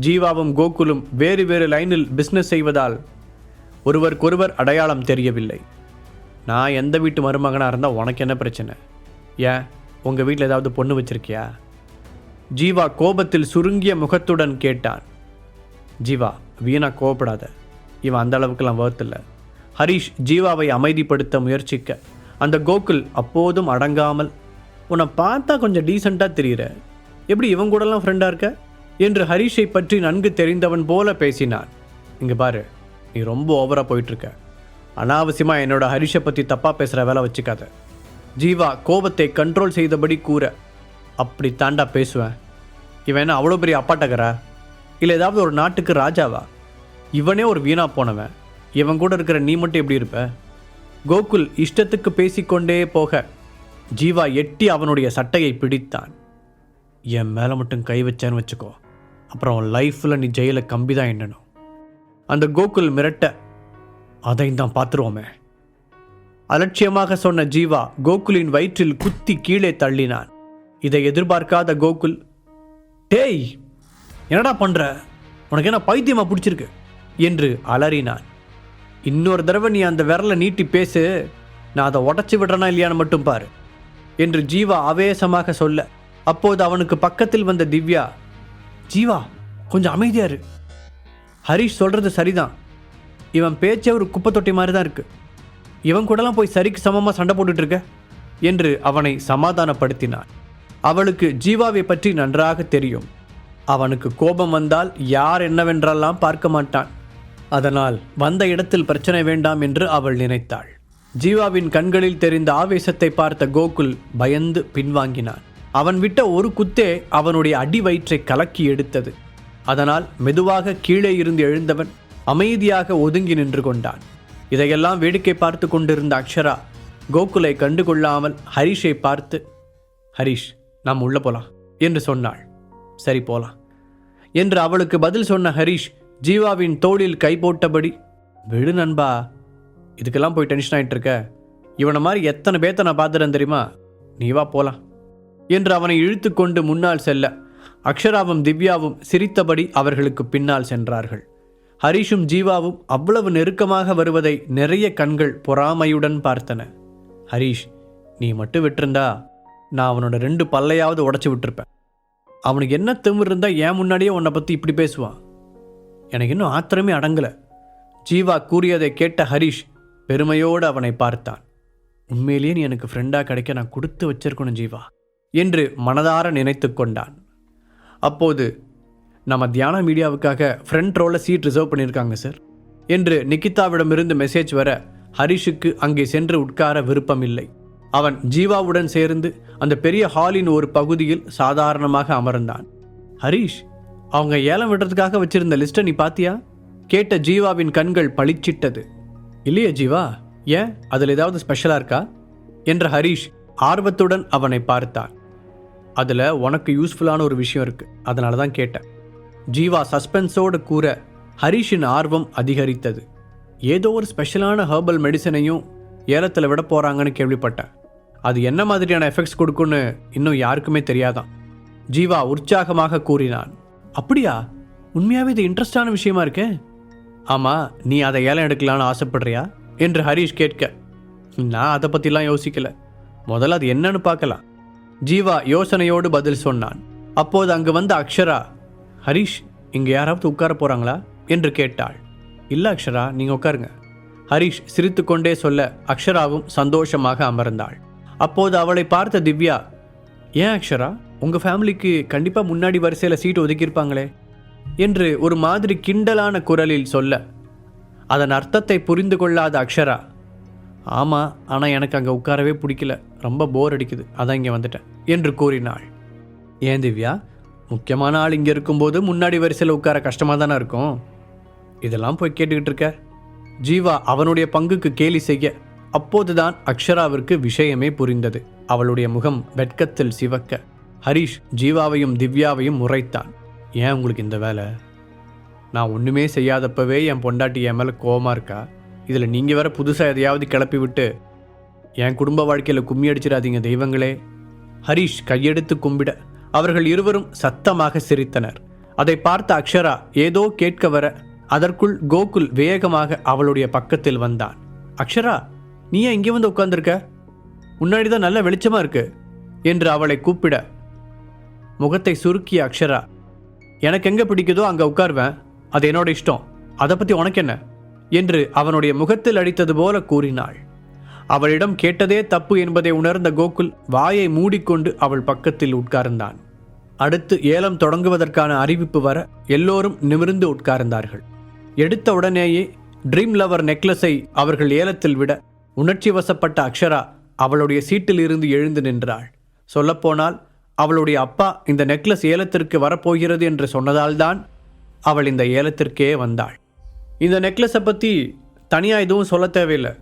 ஜீவாவும் கோகுலும் வேறு வேறு லைனில் பிஸ்னஸ் செய்வதால் ஒருவருக்கொருவர் அடையாளம் தெரியவில்லை. நான் எந்த வீட்டு மருமகனாக இருந்தால் உனக்கு என்ன பிரச்சனை? ஏன்? உங்கள் வீட்டில் ஏதாவது பொண்ணு வச்சிருக்கியா? ஜீவா கோபத்தில் சுருங்கிய முகத்துடன் கேட்டான். ஜீவா வீணா கோபப்படாத இவன் அந்த அளவுக்குலாம் worth ஹரீஷ் ஹரிஷ் ஜீவாவை அமைதிப்படுத்த முயற்சிக்க அந்த கோகுல் அப்போதும் அடங்காமல் உன்னை பார்த்தா கொஞ்சம் டீசெண்டாக தெரியுற. எப்படி இவன் கூடலாம் ஃப்ரெண்டாக இருக்க? என்று ஹரிஷை பற்றி நன்கு தெரிந்தவன் போல பேசினான். இங்கே பாரு நீ ரொம்ப ஓவராக போயிட்டுருக்க. அனாவசியமாக என்னோட ஹரிஷை பற்றி தப்பாக பேசுகிற வேலை வச்சுக்காத. ஜீவா கோபத்தை கண்ட்ரோல் செய்தபடி கூற அப்படி தாண்டா பேசுவேன். இவன் என்ன அவ்வளோ பெரிய அப்பாட்டகரா? இல்லை ஏதாவது ஒரு நாட்டுக்கு ராஜாவா? இவனே ஒரு வீணா போனவன். இவன் கூட இருக்கிற நீ மட்டும் எப்படி இருப்ப? கோகுல் இஷ்டத்துக்கு பேசிக்கொண்டே போக ஜீவா எட்டி அவனுடைய சட்டையை பிடித்தான். என் மேலே மட்டும் கை வச்சேன்னு வச்சுக்கோ. அப்புறம் லைஃப்பில் நீ ஜெயில கம்பி தான் எண்ணணும். அந்த கோகுல் மிரட்ட அதையும் தான் பார்த்துருவோமே. அலட்சியமாக சொன்ன ஜீவா கோகுலின் வயிற்றில் குத்தி கீழே தள்ளினான். இதை எதிர்பார்க்காத கோகுல் டேய் என்னடா பண்ணுற உனக்கு என்ன பைத்தியமாக பிடிச்சிருக்கு? என்று அலறினான். இன்னொரு தடவை நீ அந்த விரலை நீட்டி பேசு நான் அதை உடச்சி விடுறேனா இல்லையான்னு மட்டும் பாரு என்று ஜீவா ஆவேசமாக சொல்ல அப்போது அவனுக்கு பக்கத்தில் வந்த திவ்யா ஜீவா கொஞ்சம் அமைதியாக இரு. ஹரிஷ் சொல்கிறது சரிதான். இவன் பேச்சே ஒரு குப்பை தொட்டி மாதிரி தான் இருக்குது இவன் கூடலாம் போய் சரிக்கு சமமாக சண்டை போட்டுட்ருக்க என்று அவனை சமாதானப்படுத்தினான். அவளுக்கு ஜீவாவை பற்றி நன்றாக தெரியும். அவனுக்கு கோபம் வந்தால் யார் என்னவென்றெல்லாம் பார்க்க மாட்டான். அதனால் வந்த இடத்தில் பிரச்சனை வேண்டாம் என்று அவள் நினைத்தாள். ஜீவாவின் கண்களில் தெரிந்த ஆவேசத்தை பார்த்த கோகுல் பயந்து பின்வாங்கினான். அவன் விட்ட ஒரு குத்தே அவனுடைய அடி வயிற்றை கலக்கி எடுத்தது. அதனால் மெதுவாக கீழே இருந்து எழுந்தவன் அமைதியாக ஒதுங்கி நின்று கொண்டான். இதையெல்லாம் வேடிக்கை பார்த்து கொண்டிருந்த அக்ஷரா கோகுலை கண்டுகொள்ளாமல் ஹரிஷை பார்த்து ஹரிஷ் நாம் உள்ள போலாம் என்று சொன்னாள். சரி போலாம் என்று அவளுக்கு பதில் சொன்ன ஹரிஷ் ஜீவாவின் தோளில் கை போட்டபடி விடு நண்பா இதுக்கெல்லாம் போய் டென்ஷன் ஆகிட்டு இருக்க இவனை மாதிரி எத்தனை பேத்த நான் பார்த்துறேன் தெரியுமா? நீ வா போலாம். என்று அவனை இழுத்து கொண்டு முன்னால் செல்ல. அக்ஷராவும் திவ்யாவும் சிரித்தபடி அவர்களுக்கு பின்னால் சென்றார்கள். ஹரிஷும் ஜீவாவும் அவ்வளவு நெருக்கமாக வருவதை நிறைய கண்கள் பொறாமையுடன் பார்த்தன. ஹரிஷ் நீ மட்டும் விட்டிருந்தா நான் அவனோட ரெண்டு பல்லையாவது உடச்சி விட்டுருப்பேன். அவனுக்கு என்ன திமிர் இருந்தால் ஏன் முன்னாடியே உன்னை பற்றி இப்படி பேசுவான்? எனக்கு இன்னும் ஆத்திரமே அடங்கலை. ஜீவா கூறியதை கேட்ட ஹரிஷ் பெருமையோடு அவனை பார்த்தான். உண்மையிலேயே நீ எனக்கு ஃப்ரெண்டாக கிடைக்க நான் கொடுத்து வச்சிருக்கணும் ஜீவா. என்று மனதார நினைத்து கொண்டான். அப்போது நம்ம தியான மீடியாவுக்காக ஃப்ரண்ட் ரோவில் சீட் ரிசர்வ் பண்ணியிருக்காங்க சார் என்று நிக்கிதாவிடமிருந்து மெசேஜ் வர ஹரிஷுக்கு அங்கே சென்று உட்கார விருப்பம் இல்லை அவன் ஜீவாவுடன் சேர்ந்து அந்த பெரிய ஹாலின் ஒரு பகுதியில் சாதாரணமாக அமர்ந்தான். ஹரிஷ் அவங்க ஏலம் விடுறதுக்காக வச்சிருந்த லிஸ்ட்டை நீ பாத்தியா? கேட்ட ஜீவாவின் கண்கள் பளிச்சிட்டது. இல்லையே ஜீவா ஏன்? அதில் ஏதாவது ஸ்பெஷலாக இருக்கா? என்ற ஹரிஷ் ஆர்வத்துடன் அவனை பார்த்தான். அதில் உனக்கு யூஸ்ஃபுல்லான ஒரு விஷயம் இருக்குது அதனால தான் கேட்டேன். ஜீவா சஸ்பென்ஸோடு கூற ஹரிஷின் ஆர்வம் அதிகரித்தது. ஏதோ ஒரு ஸ்பெஷலான ஹர்பல் மெடிசனையும் ஏலத்தில் விட போகிறாங்கன்னு கேள்விப்பட்டேன். அது என்ன மாதிரியான எஃபெக்ட்ஸ் கொடுக்குன்னு இன்னும் யாருக்குமே தெரியாதான். ஜீவா உற்சாகமாக கூறினான். அப்படியா? உண்மையாகவே இது இன்ட்ரெஸ்டான விஷயமா இருக்கே? ஆமாம் நீ அதை ஏலம் எடுக்கலான்னு ஆசைப்படுறியா? என்று ஹரிஷ் கேட்க நான் அதை பற்றிலாம் யோசிக்கல. முதல்ல அது என்னன்னு பார்க்கலாம். ஜீவா யோசனையோடு பதில் சொன்னான். அப்போது அங்கு வந்த அக்ஷரா ஹரிஷ் இங்கே யாராவது உட்கார போகிறாங்களா என்று கேட்டாள். இல்லை அக்ஷரா நீங்கள் உட்காருங்க. ஹரிஷ் சிரித்துக்கொண்டே சொல்ல அக்ஷராவும் சந்தோஷமாக அமர்ந்தாள். அப்போது அவளை பார்த்த திவ்யா ஏன் அக்ஷரா உங்கள் ஃபேமிலிக்கு கண்டிப்பாக முன்னாடி வரிசையில் சீட் ஒதுக்கியிருப்பாங்களே? என்று ஒரு மாதிரி கிண்டலான குரலில் சொல்ல அதன் அர்த்தத்தை புரிந்து கொள்ளாத அக்ஷரா ஆமாம் ஆனால் எனக்கு அங்கே உட்காரவே பிடிக்கல. ரொம்ப போர் அடிக்குது. அதான் இங்கே வந்துட்டேன் என்று கூறினாள். ஏன் திவ்யா? முக்கியமான ஆள் இங்கே இருக்கும்போது முன்னாடி வரிசையில் உட்கார கஷ்டமாக தானே இருக்கும்? இதெல்லாம் போய் கேட்டுக்கிட்டு இருக்க. ஜீவா அவனுடைய பங்குக்கு கேலி செய்ய அப்போதுதான் அக்ஷராவிற்கு விஷயமே புரிந்தது. அவளுடைய முகம் வெட்கத்தில் சிவக்க. ஹரிஷ் ஜீவாவையும் திவ்யாவையும் முறைத்தான். ஏன் உங்களுக்கு இந்த வேலை? நான் ஒன்றுமே செய்யாதப்பவே என் பொண்டாட்டி என் மேலே கோவமாக இருக்கா? இதில் நீங்கள் வேற புதுசாக எதையாவது கிளப்பி விட்டு என் குடும்ப வாழ்க்கையில் கும்மி அடிச்சிடாதீங்க தெய்வங்களே. ஹரிஷ் கையெடுத்து கும்பிட அவர்கள் இருவரும் சத்தமாக சிரித்தனர். அதை பார்த்த அக்ஷரா ஏதோ கேட்க வர அதற்குள் கோகுல் வேகமாக அவளுடைய பக்கத்தில் வந்தான். அக்ஷரா நீ ஏன் இங்கே வந்து உட்காந்துருக்க முன்னாடி தான் நல்ல வெளிச்சமாக இருக்கு என்று அவளை கூப்பிட முகத்தை சுருக்கிய அக்ஷரா எனக்கு எங்கே பிடிக்குதோ அங்கே உட்காருவேன். அது என்னோட இஷ்டம். அதை பற்றி உனக்கு என்ன? என்று அவனுடைய முகத்தில் அடித்தது போல கூறினாள். அவளிடம் கேட்டதே தப்பு என்பதை உணர்ந்த கோகுல் வாயை மூடிக்கொண்டு அவள் பக்கத்தில் உட்கார்ந்தான். அடுத்து ஏலம் தொடங்குவதற்கான அறிவிப்பு வர எல்லோரும் நிமிர்ந்து உட்கார்ந்தார்கள். எடுத்த உடனேயே ட்ரீம் லவர் நெக்லஸை அவர்கள் ஏலத்தில் விட உணர்ச்சி வசப்பட்ட அக்ஷரா அவளுடைய சீட்டில் இருந்து எழுந்து நின்றாள். சொல்லப்போனால் அவளுடைய அப்பா இந்த நெக்லஸ் ஏலத்திற்கு வரப்போகிறது என்று சொன்னதால்தான் அவள் இந்த ஏலத்திற்கே வந்தாள். இந்த நெக்லஸை பற்றி தனியாக எதுவும் சொல்ல தேவையில்லை.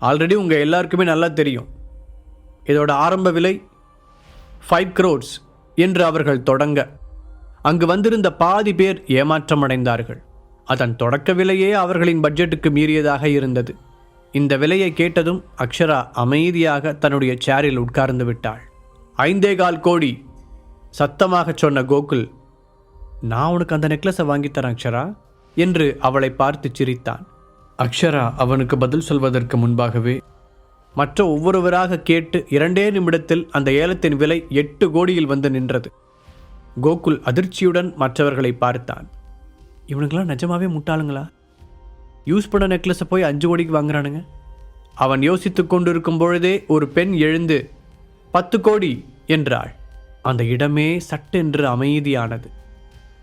ஆல்ரெடி உங்கள் எல்லாருக்குமே நல்லா தெரியும். இதோட ஆரம்ப விலை ஃபைவ் க்ரோட்ஸ் என்று அவர்கள் தொடங்க. அங்கு வந்திருந்த பாதி பேர் ஏமாற்றமடைந்தார்கள். அதன் தொடக்க விலையே அவர்களின் பட்ஜெட்டுக்கு மீறியதாக இருந்தது. இந்த விலையை கேட்டதும் அக்ஷரா அமைதியாக தன்னுடைய சேரில் உட்கார்ந்து விட்டாள். ஐந்தே கால் கோடி சத்தமாகச் சொன்ன கோகுல் நான் உனக்கு அந்த நெக்லஸை வாங்கித்தரேன் அக்ஷரா. என்று அவளை பார்த்து சிரித்தான். அக்ஷரா அவனுக்கு பதில் சொல்வதற்கு முன்பாகவே மற்ற ஒவ்வொருவராக கேட்டு இரண்டே நிமிடத்தில் அந்த ஏலத்தின் விலை எட்டு கோடியில் வந்து நின்றது. கோகுல் அதிர்ச்சியுடன் மற்றவர்களை பார்த்தான். இவனுங்களாம் நிஜமாவே முட்டாளுங்களா? யூஸ் பண்ண நெக்லஸை போய் அஞ்சு கோடிக்கு வாங்குறானுங்க. அவன் யோசித்து கொண்டிருக்கும் பொழுதே ஒரு பெண் எழுந்து பத்து கோடி என்றாள். அந்த இடமே சட்டென்று அமைதியானது.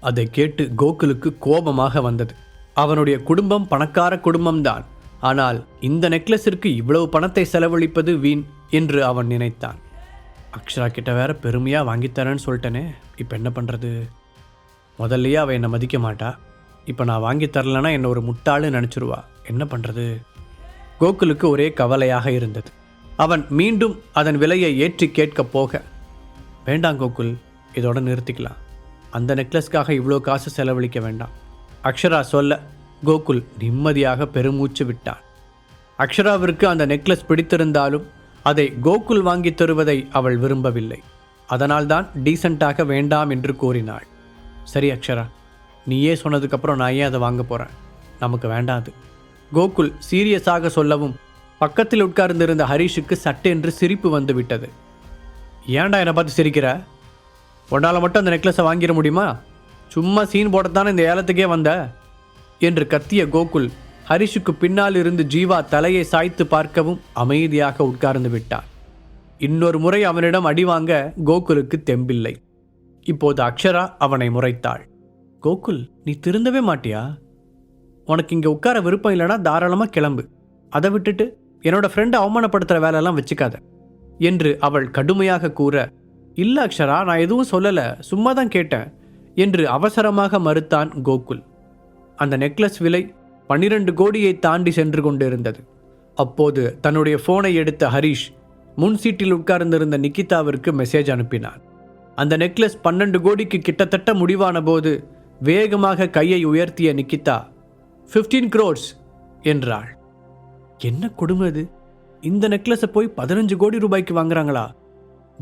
அதை கேட்டு கோகுலுக்கு கோபமாக வந்தது. அவனுடைய குடும்பம் பணக்கார குடும்பம்தான். ஆனால் இந்த நெக்லஸிற்கு இவ்வளவு பணத்தை செலவழிப்பது வீண் என்று அவன் நினைத்தான். அக்ஷரா கிட்ட வேற பெருமையாக வாங்கித்தரேன்னு சொல்லிட்டேனே இப்போ என்ன பண்ணுறது முதல்லயே அவள் என்னை மதிக்க மாட்டா. இப்போ நான் வாங்கி தரலனா என்னை ஒரு முட்டாளு நினச்சிருவா. என்ன பண்ணுறது கோகுலுக்கு ஒரே கவலையாக இருந்தது. அவன் மீண்டும் அதன் விலையை ஏற்றி கேட்கப் போக வேண்டாம் கோகுல் இதோட நிறுத்திக்கலாம். அந்த நெக்லஸ்க்காக இவ்வளோ காசு செலவழிக்க வேண்டாம். அக்ஷரா சொல்ல கோகுல் நிம்மதியாக பெருமூச்சு விட்டான். அக்ஷராவிற்கு அந்த நெக்லஸ் பிடித்திருந்தாலும் அதை கோகுல் வாங்கித் தருவதை அவள் விரும்பவில்லை. அதனால்தான் டீசெண்டாக வேண்டாம் என்று கூறினாள். சரி அக்ஷரா நீயே சொன்னதுக்கப்புறம் நான் ஏன் அதை வாங்க போகிறேன் நமக்கு வேண்டாது கோகுல் சீரியஸாக சொல்லவும் பக்கத்தில் உட்கார்ந்திருந்த ஹரிஷுக்கு சட்டென்று சிரிப்பு வந்துவிட்டது. ஏன்டா என்னை பார்த்து சிரிக்கிற? உன்னால் மட்டும் அந்த நெக்லஸை வாங்கிட முடியுமா? சும்மா சீன் போடத்தானே இந்த ஏலத்துக்கே வந்த? என்று கத்திய கோகுல் ஹரிஷுக்கு பின்னால் இருந்து ஜீவா தலையை சாய்த்து பார்க்கவும் அமைதியாக உட்கார்ந்து விட்டான். இன்னொரு முறை அவனிடம் அடி வாங்க கோகுலுக்கு தெம்பில்லை. இப்போது அக்ஷரா அவனை முறைத்தாள். கோகுல் நீ திருந்தவே மாட்டியா? உனக்கு இங்கே உட்கார விருப்பம் இல்லைனா தாராளமாக கிளம்பு. அதை விட்டுட்டு என்னோட ஃப்ரெண்டை அவமானப்படுத்துகிற வேலையெல்லாம் வச்சுக்காத. என்று அவள் கடுமையாக கூற இல்லை அக்ஷரா நான் எதுவும் சொல்லலை சும்மா தான் கேட்டேன் என்று அவசரமாக மறுத்தான் கோகுல். அந்த நெக்லஸ் விலை பன்னிரண்டு கோடியை தாண்டி சென்று கொண்டிருந்தது. அப்போது தன்னுடைய ஃபோனை எடுத்த ஹரிஷ் முன் சீட்டில் உட்கார்ந்திருந்த நிக்கிதாவிற்கு மெசேஜ் அனுப்பினார் அந்த நெக்லஸ் பன்னெண்டு கோடிக்கு கிட்டத்தட்ட முடிவான போது வேகமாக கையை உயர்த்திய நிக்கிதா ஃபிஃப்டீன் க்ரோர்ஸ் என்றாள். என்ன கொடுமை அது? இந்த நெக்லஸை போய் பதினஞ்சு கோடி ரூபாய்க்கு வாங்குறாங்களா?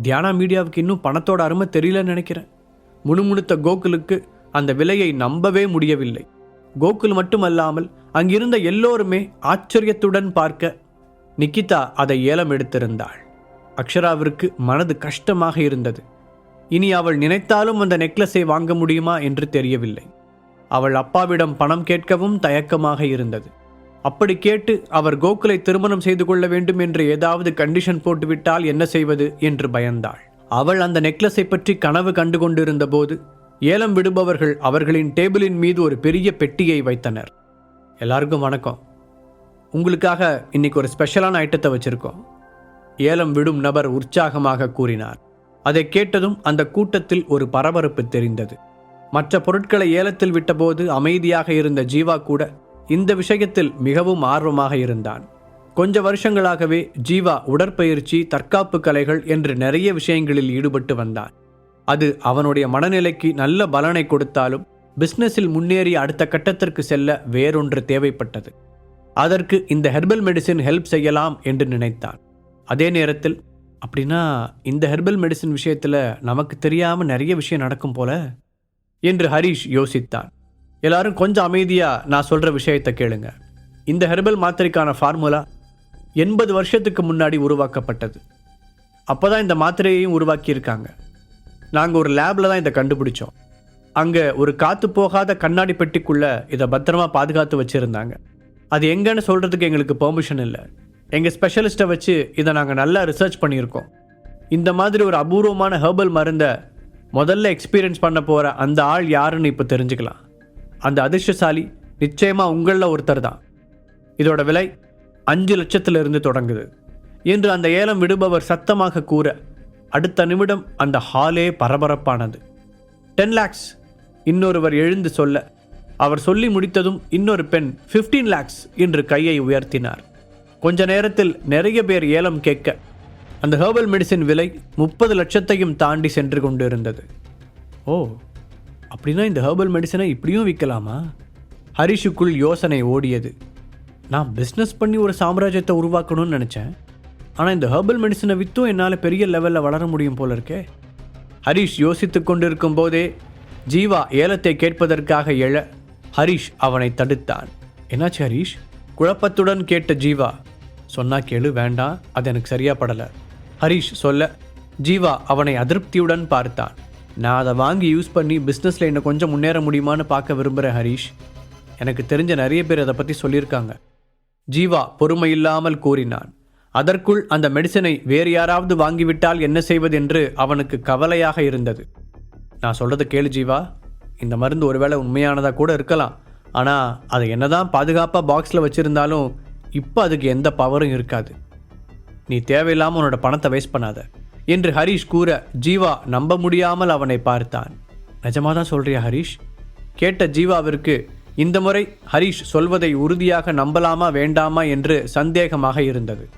தியானா மீடியாவுக்கு இன்னும் பணத்தோட அருமை தெரியலன்னு நினைக்கிறேன். முணுமுணுத்த கோகுலுக்கு அந்த விலையை நம்பவே முடியவில்லை. கோகுல் மட்டுமல்லாமல் அங்கிருந்த எல்லோருமே ஆச்சரியத்துடன் பார்க்க நிக்கிதா அதை ஏலம் எடுத்திருந்தாள். அக்ஷராவிற்கு மனது கஷ்டமாக இருந்தது. இனி அவள் நினைத்தாலும் அந்த நெக்லஸை வாங்க முடியுமா என்று தெரியவில்லை. அவள் அப்பாவிடம் பணம் கேட்கவும் தயக்கமாக இருந்தது. அப்படி கேட்டு அவர் கோகுலை திருமணம் செய்து கொள்ள வேண்டும் என்று ஏதாவது கண்டிஷன் போட்டுவிட்டால் என்ன செய்வது என்று பயந்தாள். அவள் அந்த நெக்லஸை பற்றி கனவு கண்டு கொண்டிருந்த போது ஏலம் விடுபவர்கள் அவர்களின் டேபிளின் மீது ஒரு பெரிய பெட்டியை வைத்தனர். எல்லாருக்கும் வணக்கம். உங்களுக்காக இன்னைக்கு ஒரு ஸ்பெஷலான ஐட்டத்தை வச்சிருக்கோம். ஏலம் விடும் நபர் உற்சாகமாக கூறினார். அதை கேட்டதும் அந்த கூட்டத்தில் ஒரு பரபரப்பு தெரிந்தது. மற்ற பொருட்களை ஏலத்தில் விட்டபோது அமைதியாக இருந்த ஜீவா கூட இந்த விஷயத்தில் மிகவும் ஆர்வமாக இருந்தான். கொஞ்ச வருஷங்களாகவே ஜீவா உடற்பயிற்சி தற்காப்பு கலைகள் என்று நிறைய விஷயங்களில் ஈடுபட்டு வந்தான். அது அவனுடைய மனநிலைக்கு நல்ல பலனை கொடுத்தாலும் பிஸ்னஸில் முன்னேறி அடுத்த கட்டத்திற்கு செல்ல வேறொன்று தேவைப்பட்டது. அதற்கு இந்த ஹெர்பல் மெடிசின் ஹெல்ப் செய்யலாம் என்று நினைத்தான். அதே நேரத்தில் அப்படின்னா இந்த ஹெர்பல் மெடிசின் விஷயத்தில் நமக்கு தெரியாமல் நிறைய விஷயம் நடக்கும் போல? என்று ஹரிஷ் யோசித்தான். எல்லாரும் கொஞ்சம் அமைதியாக நான் சொல்கிற விஷயத்தை கேளுங்க. இந்த ஹெர்பல் மாத்திரைக்கான ஃபார்முலா எண்பது வருஷத்துக்கு முன்னாடி உருவாக்கப்பட்டது. அப்போ தான் இந்த மாத்திரையையும் உருவாக்கியிருக்காங்க. நாங்கள் ஒரு லேபில் தான் இதை கண்டுபிடிச்சோம். அங்கே ஒரு காற்று போகாத கண்ணாடி பெட்டிக்குள்ளே இதை பத்திரமா பாதுகாத்து வச்சுருந்தாங்க. அது எங்கன்னு சொல்கிறதுக்கு எங்களுக்கு பெர்மிஷன் இல்லை. எங்கள் ஸ்பெஷலிஸ்ட்டை வச்சு இதை நாங்கள் நல்லா ரிசர்ச் பண்ணியிருக்கோம். இந்த மாதிரி ஒரு அபூர்வமான ஹெர்பல் மருந்தை முதல்ல எக்ஸ்பீரியன்ஸ் பண்ண போகிற அந்த ஆள் யாருன்னு இப்போ தெரிஞ்சுக்கலாம். அந்த அதிர்ஷ்டசாலி நிச்சயமாக உங்களில் ஒருத்தர் தான். இதோட விலை அஞ்சு லட்சத்திலிருந்து தொடங்குது. என்று அந்த ஏலம் விடுபவர் சத்தமாக கூற அடுத்த நிமிடம் அந்த ஹாலே பரபரப்பானது. டென் லேக்ஸ் இன்னொருவர் எழுந்து சொல்ல அவர் சொல்லி முடித்ததும் இன்னொரு பெண் 15 லேக்ஸ் என்று கையை உயர்த்தினார். கொஞ்ச நேரத்தில் நிறைய பேர் ஏலம் கேட்க அந்த ஹெர்பல் மெடிசின் விலை முப்பது லட்சத்தையும் தாண்டி சென்று கொண்டிருந்தது. ஓ அப்படின்னா இந்த ஹெர்பல் மெடிசனை இப்படியும் விற்கலாமா? ஹரிஷுக்குள் யோசனை ஓடியது. நான் பிஸ்னஸ் பண்ணி ஒரு சாம்ராஜ்யத்தை உருவாக்கணும்னு நினச்சேன். ஆனால் இந்த ஹெர்பல் மெடிசனை விற்றும் என்னால் பெரிய லெவலில் வளர முடியும் போல இருக்கே. ஹரிஷ் யோசித்து கொண்டிருக்கும் போதே ஜீவா ஏலத்தை கேட்பதற்காக எழ ஹரிஷ் அவனை தடுத்தான். என்னாச்சு ஹரிஷ்? குழப்பத்துடன் கேட்ட ஜீவா சொன்னா கேளு வேண்டாம் அது எனக்கு சரியா படலை. ஹரிஷ் சொல்ல ஜீவா அவனை அதிருப்தியுடன் பார்த்தான். நான் அதை வாங்கி யூஸ் பண்ணி பிஸ்னஸில் இன்னும் கொஞ்சம் முன்னேற முடியுமான்னு பார்க்க விரும்புகிறேன் ஹரிஷ். எனக்கு தெரிஞ்ச நிறைய பேர் அதை பற்றி சொல்லியிருக்காங்க. ஜீவா பொறுமையில்லாமல் கூறினான். அதற்குள் அந்த மெடிசனை வேறு யாராவது வாங்கிவிட்டால் என்ன செய்வது என்று அவனுக்கு கவலையாக இருந்தது. நான் சொல்கிறது கேளு ஜீவா. இந்த மருந்து ஒருவேளை உண்மையானதாக கூட இருக்கலாம். ஆனால் அதை என்னதான் பாதுகாப்பாக பாக்ஸில் வச்சுருந்தாலும் இப்போ அதுக்கு எந்த பவரும் இருக்காது. நீ தேவையில்லாமல் உன்னோட பணத்தை வேஸ்ட் பண்ணாத. என்று ஹரிஷ் கூற ஜீவா நம்ப முடியாமல் அவனை பார்த்தான். நிஜமாக தான் சொல்றியா ஹரிஷ்? கேட்ட ஜீவாவிற்கு இந்த முறை ஹரிஷ் சொல்வதை உறுதியாக நம்பலாமா வேண்டாமா? என்று சந்தேகமாக இருந்தது.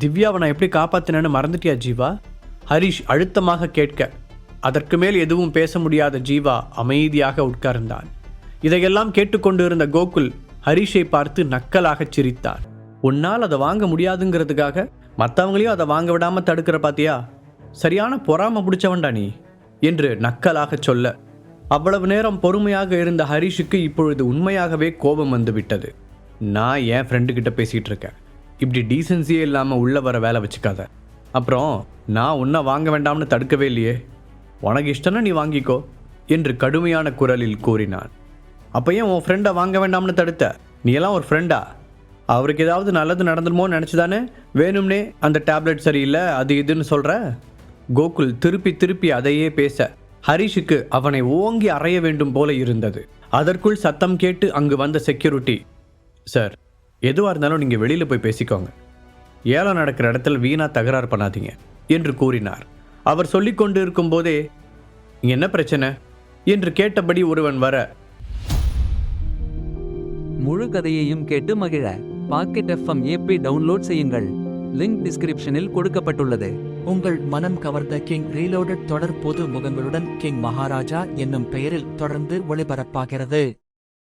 திவ்யாவை நான் எப்படி காப்பாத்தினேன்னு மறந்துட்டியா ஜீவா? ஹரிஷ் அழுத்தமாக கேட்க அதற்கு மேல் எதுவும் பேச முடியாத ஜீவா அமைதியாக உட்கார்ந்தான். இதையெல்லாம் கேட்டுக்கொண்டிருந்த கோகுல் ஹரிஷை பார்த்து நக்கலாகச் சிரித்தார். உன்னால் அதை வாங்க முடியாதுங்கிறதுக்காக மற்றவங்களையும் அதை வாங்க விடாமல் தடுக்கிற பாத்தியா? சரியான பொறாம பிடிச்சவன்டா நீ என்று நக்கலாகச் சொல்ல. அவ்வளவு நேரம் பொறுமையாக இருந்த ஹரிஷுக்கு இப்பொழுது உண்மையாகவே கோபம் வந்து விட்டது நான் என் ஃப்ரெண்டு பேசிகிட்டு இருக்கேன். இப்படி டீசென்சியே இல்லாமல் உள்ளே வர வேலை வச்சுக்காத. அப்புறம் நான் உன்னை வாங்க வேண்டாம்னு தடுக்கவே இல்லையே. உனக்கு இஷ்டம்னா நீ வாங்கிக்கோ என்று கடுமையான குரலில் கூறினான். அப்போ ஏன் உன் ஃப்ரெண்டை வாங்க வேண்டாம்னு தடுத்த? நீ எல்லாம் ஒரு ஃப்ரெண்டா அவருக்கு ஏதாவது நல்லது நடந்துடுமோன்னு நினச்சி தானே வேணும்னே அந்த டேப்லெட் சரியில்லை அது இதுன்னு சொல்கிற கோகுல் திருப்பி திருப்பி அதையே பேச. ஹரிஷுக்கு அவனை ஓங்கி அறைய வேண்டும் போல இருந்தது. அதற்குள் சத்தம் கேட்டு அங்கு வந்த செக்யூரிட்டி சார் எதுவாக இருந்தாலும் நீங்கள் வெளியில் போய் பேசிக்கோங்க. ஏலம் நடக்கிற இடத்துல வீணாக தகராறு பண்ணாதீங்க என்று கூறினார். அவர் சொல்லி கொண்டு இருக்கும்போதே என்ன பிரச்சனை? என்று கேட்டபடி ஒருவன் வர முழு கதையையும் கேட்டு மகிழ. பாக்கெட் எஃப்எம் ஏபி டவுன்லோட் செய்யுங்கள். லிங்க் டிஸ்கிரிப்ஷனில் கொடுக்கப்பட்டுள்ளது. உங்கள் மனம் கவர்ந்த கிங் ரீலோடட் தொடர் பொது முகங்களுடன் கிங் மகாராஜா என்னும் பெயரில் தொடர்ந்து ஒளிபரப்பாகிறது.